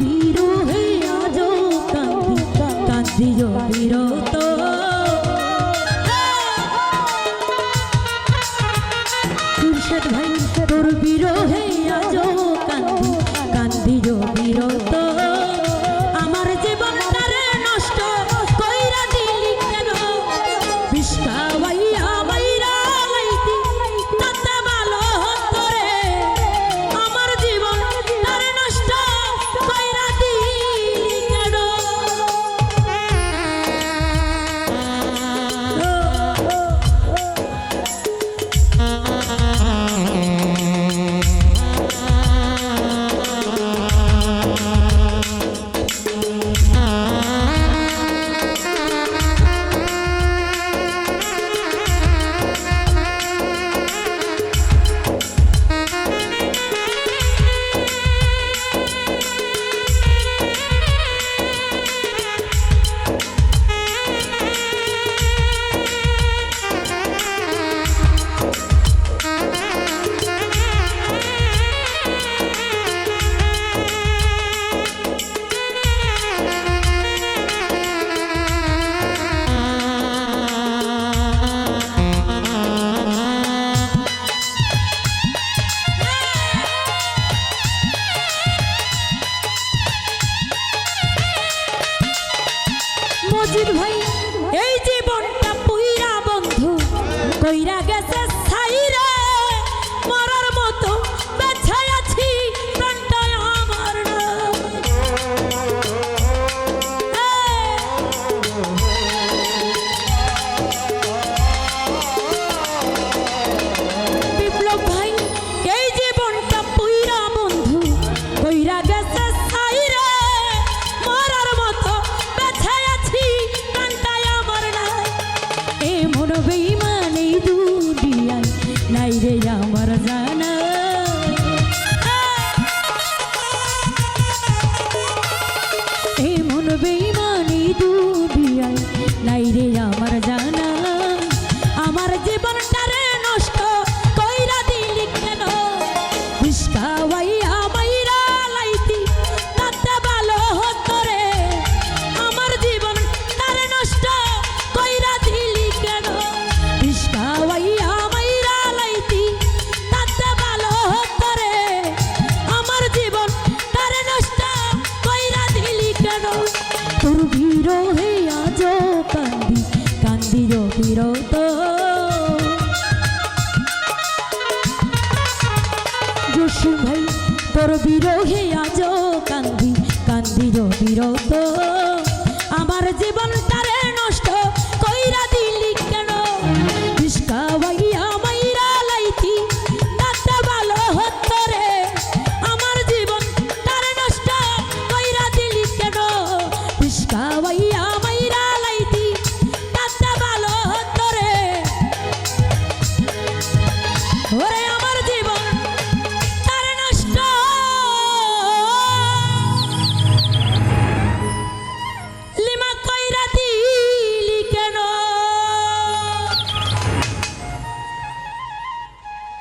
வீரோ ভাই এই জীবনটা পুইরা বন্ধু কইরা বেইমান এই দুনিয়ায় নাই রে আমার জানা। এমন বেইমান এই দুনিয়ায় নাই রে আমার জানা। কান্দি কান্দি বিরত যোশু ভাই তোর বিরোহী আজ কান্দি কান্দি বিরত আমার জীবনটা